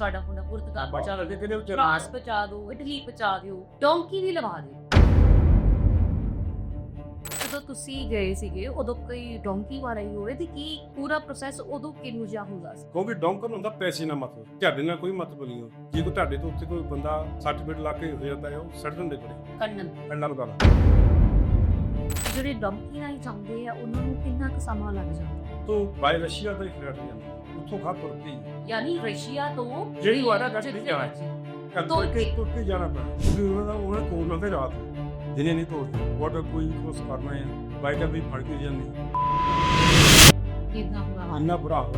ਸਾਡਾ ਮੁੰਡਾ ਪੁਰਤਗਾਲ ਪਹੁੰਚਾ ਚੱਲ ਕਿਤੇ ਉੱਚ ਫਰਾਂਸ ਪਹੁੰਚਾ ਦਿਓ ਇਟਲੀ ਪਹੁੰਚਾ ਦਿਓ ਡੋਂਕੀ ਵੀ ਲਵਾ ਦਿਓ। ਜਦੋਂ ਤੁਸੀਂ ਗਏ ਸੀਗੇ ਉਦੋਂ ਕੋਈ ਡੋਂਕੀ ਵਾਲਾ ਹੀ ਹੋਵੇ ਤੇ ਕੀ ਪੂਰਾ ਪ੍ਰੋਸੈਸ ਉਦੋਂ ਕਿੰਨੂੰ ਜਾ ਹੁੰਦਾ ਸੀ? ਕਿਉਂਕਿ ਡੌਂਕਰ ਹੁੰਦਾ ਪੈਸੇ ਨਾਲ ਮਤਲਬ। ਤੁਹਾਡੇ ਨਾਲ ਕੋਈ ਮਤਲਬ ਨਹੀਂ ਹੋ ਜੇ ਕੋਈ ਤੁਹਾਡੇ ਤੋਂ ਉੱਤੇ ਕੋਈ ਬੰਦਾ ਸਰਟੀਫਿਕੇਟ ਲਾ ਕੇ ਹੋ ਜਾਂਦਾ ਹੈ ਉਹ ਸੜਨ ਦੇ ਕੋਲੇ ਕੰਨਨ ਇੰਨਾ ਨੂੰ ਗੱਲ। ਜਿਹੜੇ ਡੋਂਕੀ ਨਾਲ ਜਾਂਦੇ ਆ ਉਹਨਾਂ ਨੂੰ ਕਿੰਨਾ ਕੁ ਸਮਾਂ ਲੱਗ ਜਾਂਦਾ? ਤੋਂ ਬਾਈ ਰਸ਼ੀਆ ਦਾ ਹੀ ਫਲੈਟ ਜਾਂਦਾ। ਉੱਥੋਂ ਖਾ ਤੁਰ ਹੀ। ਯਾਨੀ ਰਸ਼ੀਆ ਤੋਂ ਜਿਹੜੀ ਵਾਰਾ ਗੱਡੀ ਜਿੱਥੇ ਜਾਣਾ ਤੁਰ ਕੇ। ਤੁਰ ਕੇ ਜਾਣਾ ਪੈਣਾ। ਕਿਉਂਕਿ ਉਹਨਾਂ ਉਹਨਾਂ ਕੋਲ ਨਾ ਤੇ ਰਾਤ ਦਿਨੇ ਨਹੀਂ ਤੋੜ ਵਾਟਰ ਕੋਈ ਕੋਸ ਕਰਨਾ ਹੈ। ਬਾਈਕਾਂ ਵੀ ਫੜ ਕੇ ਜਾਂਦੇ ਕਿੰਨਾ ਹੋਗਾ ਇੰਨਾ ਬੁਰਾ ਹੋ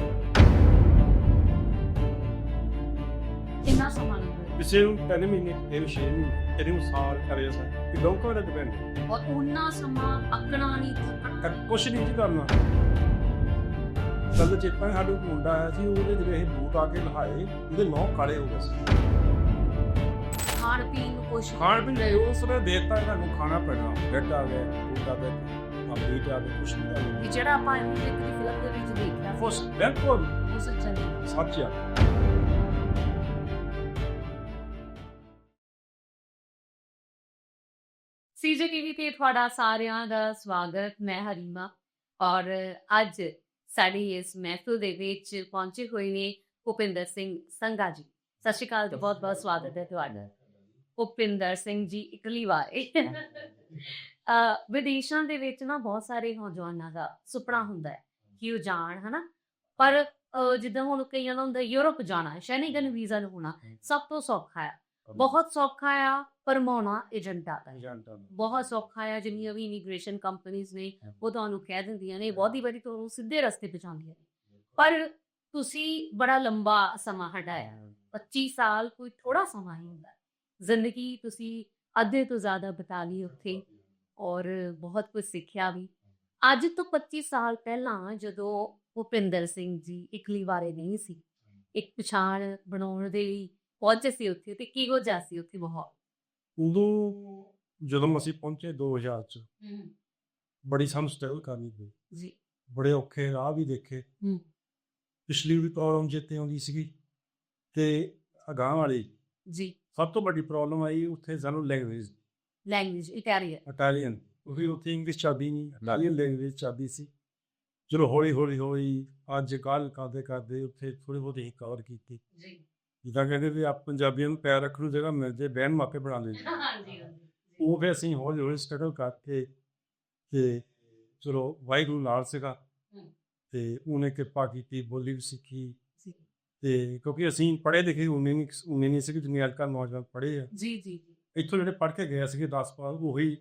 ਕਿੰਨਾ ਸਮਾਂ ਲੱਗਦਾ ਕਿਸੇ ਨੂੰ ਤਿੰਨ ਮਹੀਨੇ ਇਹ ਛੇ ਮਹੀਨੇ ਤੇਰੇ ਨੂੰ ਸਾਲ ਸਾ ਕਿ ਡੌਂਕਰ ਦਾ ਡਿਪੈਂਡ ਔਰ ਉਹਨਾਂ ਸਮਾਂ ਅੱਕਣਾ ਨਹੀਂ ਕੁਛ ਨਹੀਂ ਜੀ ਕਰਨਾ। ਕੱਲ ਚੇਪਾਂ ਸਾਡੇ ਕੋਲ ਮੁੰਡਾ ਆਇਆ ਸੀ ਉਹਦੇ ਜਿਹੜੇ ਇਹ ਬੂਟ ਆ ਕੇ ਲਹਾਏ ਉਹਦੇ ਨੌ ਕਾਲੇ ਹੋ ਗਏ ਸੀ। ਖਾਣ ਪੀਣ ਨੂੰ ਕੁਛ ਖਾਣ ਪੀਣ ਦੇ ਉਸ ਨੇ ਦੇਤਾ ਇਹਨਾਂ ਨੂੰ ਖਾਣਾ ਪੈਣਾ। ਬ੍ਰੈਡ ਆ ਗਿਆ ਫੂਡ ਆ ਗਿਆ ਆ ਮੀਟ ਆ ਗਿਆ ਕੁਛ ਨਹੀਂ ਆ ਵੀ ਜਿਹੜਾ ਆਪਾਂ ਇੱਕ ਫਿਲਮ ਦੇ ਵਿੱਚ ਦੇਖਿਆ ਫੋਸ ਬਿਲਕੁਲ ਉਹ ਸੱਚਾ ਨਹੀਂ। ਸੱਚ ਆ। ਸੀਜੇ ਟੀਵੀ ਤੇ ਤੁਹਾਡਾ ਸਾਰਿਆਂ ਦਾ ਸਵਾਗਤ ਮੈਂ ਹਰੀਮਾ। ਔਰ ਅੱਜ ਸਾਡੀ ਇਸ ਮਹਿਫਿਲ ਦੇ ਵਿੱਚ ਪਹੁੰਚੇ ਹੋਏ ਨੇ ਭੁਪਿੰਦਰ ਸਿੰਘ ਸੰਘਾ ਜੀ। ਸਤਿ ਸ਼੍ਰੀ ਅਕਾਲ ਬਹੁਤ ਬਹੁਤ ਸਵਾਗਤ ਹੈ ਤੁਹਾਡਾ। ਭੁਪਿੰਦਰ ਸਿੰਘ ਜੀ ਇਟਲੀ ਵਾਲੇ ਅ ਵਿਦੇਸ਼ਾਂ ਦੇ ਵਿੱਚ ਨਾ ਬਹੁਤ ਸਾਰੇ ਨੌਜਵਾਨਾਂ ਦਾ ਸੁਪਨਾ ਹੁੰਦਾ ਹੈ ਕਿ ਉਹ ਜਾਣ ਹਨਾ? ਪਰ ਜਿੱਦਾਂ ਹੁਣ ਕਈਆਂ ਦਾ ਹੁੰਦਾ ਯੂਰਪ ਜਾਣਾ ਸ਼ੈਨਗਨ ਵੀਜ਼ਾ ਲਵਾਉਣਾ ਸਭ ਤੋਂ ਸੌਖਾ ਹੈ। ਬਹੁਤ ਸੌਖਾ ਆ ਪਰਮਾਉਣਾ ਏਜੰਟਾਂ ਦਾ ਬਹੁਤ ਸੌਖਾ ਆ ਜਿੰਨੀਆਂ ਵੀ ਇਮੀਗ੍ਰੇਸ਼ਨ ਕੰਪਨੀਆਂ ਨੇ ਉਹ ਤੁਹਾਨੂੰ ਕਹਿ ਦਿੰਦੀਆਂ ਨੇ ਬਹੁਤੀ ਵਾਰੀ ਤੁਹਾਨੂੰ ਸਿੱਧੇ ਰਸਤੇ ਪਹੁੰਚਾਉਂਦੀਆਂ ਨੇ। ਪਰ ਤੁਸੀਂ ਬੜਾ ਲੰਬਾ ਸਮਾਂ ਹਟਾਇਆ। 25 ਸਾਲ ਕੋਈ ਥੋੜਾ ਸਮਾਂ ਹੀ ਹੁੰਦਾ। ਜ਼ਿੰਦਗੀ ਤੁਸੀਂ ਅੱਧੇ ਤੋਂ ਜ਼ਿਆਦਾ ਬਿਤਾ ਲਈ ਉੱਥੇ ਔਰ ਬਹੁਤ ਕੁਝ ਸਿੱਖਿਆ ਵੀ। ਅੱਜ ਤੋਂ 25 ਸਾਲ ਪਹਿਲਾਂ ਜਦੋਂ ਭੁਪਿੰਦਰ ਸਿੰਘ ਜੀ ਇਕਲੀ ਵਾਰੇ ਨਹੀਂ ਸੀ ਇੱਕ ਪਛਾਣ ਬਣਾਉਣ ਦੇ ਲਈ ਪਹੁੰਚੇ ਸੀ ਉੱਥੇ ਤੇ ਕੀ ਹੋ ਜਾ ਸੀ ਉੱਥੇ ਬਹੁਤ ਉਦੋਂ ਜਦੋਂ ਅਸੀਂ ਪਹੁੰਚੇ 2000 ਚ ਬੜੀ ਸਾਨੂੰ ਸਟਰਗਲ ਕਰਨੀ ਪਈ। ਜੀ। ਬੜੇ ਔਖੇ ਰਾਹ ਵੀ ਦੇਖੇ। ਹੂੰ। ਪਿਛਲੀ ਵੀ ਪ੍ਰੋਬਲਮ ਜਿੱਤੇ ਆਉਂਦੀ ਸੀਗੀ ਤੇ ਅਗਾਂਹ ਵਾਲੀ ਜੀ। ਸਭ ਤੋਂ ਵੱਡੀ ਪ੍ਰੋਬਲਮ ਆਈ ਉੱਥੇ ਸਾਨੂੰ ਲੈਂਗੁਏਜ ਲੈਂਗੁਏਜ ਇਟਾਲੀਅਨ ਇਟਾਲੀਅਨ ਉਹ ਵੀ ਉੱਥੇ ਇੰਗਲਿਸ਼ ਚਾਬੀ ਨਹੀਂ ਇਟਾਲੀਅਨ ਲੈਂਗੁਏਜ ਚਾਬੀ ਸੀ। ਚਲੋ ਹੌਲੀ ਹੌਲੀ ਹੌਲੀ ਅੱਜ ਕੱਲ ਕਰਦੇ ਕਰਦੇ ਉੱਥੇ ਥੋੜੀ ਬਹੁਤੀ ਕਵਰ ਕੀਤੀ। ਜੀ। ਜਿੱਦਾਂ ਕਹਿੰਦੇ ਵੀ ਆਪ ਪੰਜਾਬੀਆਂ ਨੂੰ ਪੈਰ ਰੱਖਣ ਨੂੰ ਜਗ੍ਹਾ ਮਿਲ ਜੇ ਬਹਿਣ ਮਾਪੇ ਬਣਾ ਲੈਂਦੇ। ਹਾਂਜੀ ਉਹ ਫਿਰ ਅਸੀਂ ਹੌਲੀ ਹੌਲੀ ਸਟਰਗਲ ਕਰਕੇ ਤੇ ਚਲੋ ਵਾਹਿਗੁਰੂ ਨਾਲ ਸੀਗਾ। ਤੇ ਉਹਨੇ ਕਿਰਪਾ ਕੀਤੀ ਬੋਲੀ ਵੀ ਸਿੱਖੀ। ਤੇ ਕਿਉਂਕਿ ਅਸੀਂ ਪੜ੍ਹੇ ਲਿਖੇ ਉਨੇ ਨਹੀਂ ਉਨੇ ਨਹੀਂ ਸੀ ਕਿ ਜਿੰਨੇ ਅੱਜ ਕੱਲ੍ਹ ਨੌਜਵਾਨ ਪੜ੍ਹੇ ਆ। ਜੀ ਜੀ ਇੱਥੋਂ ਜਿਹੜੇ ਪੜ੍ਹ ਕੇ ਗਏ ਸੀਗੇ 10 ਪਾਸ ਉਹੀ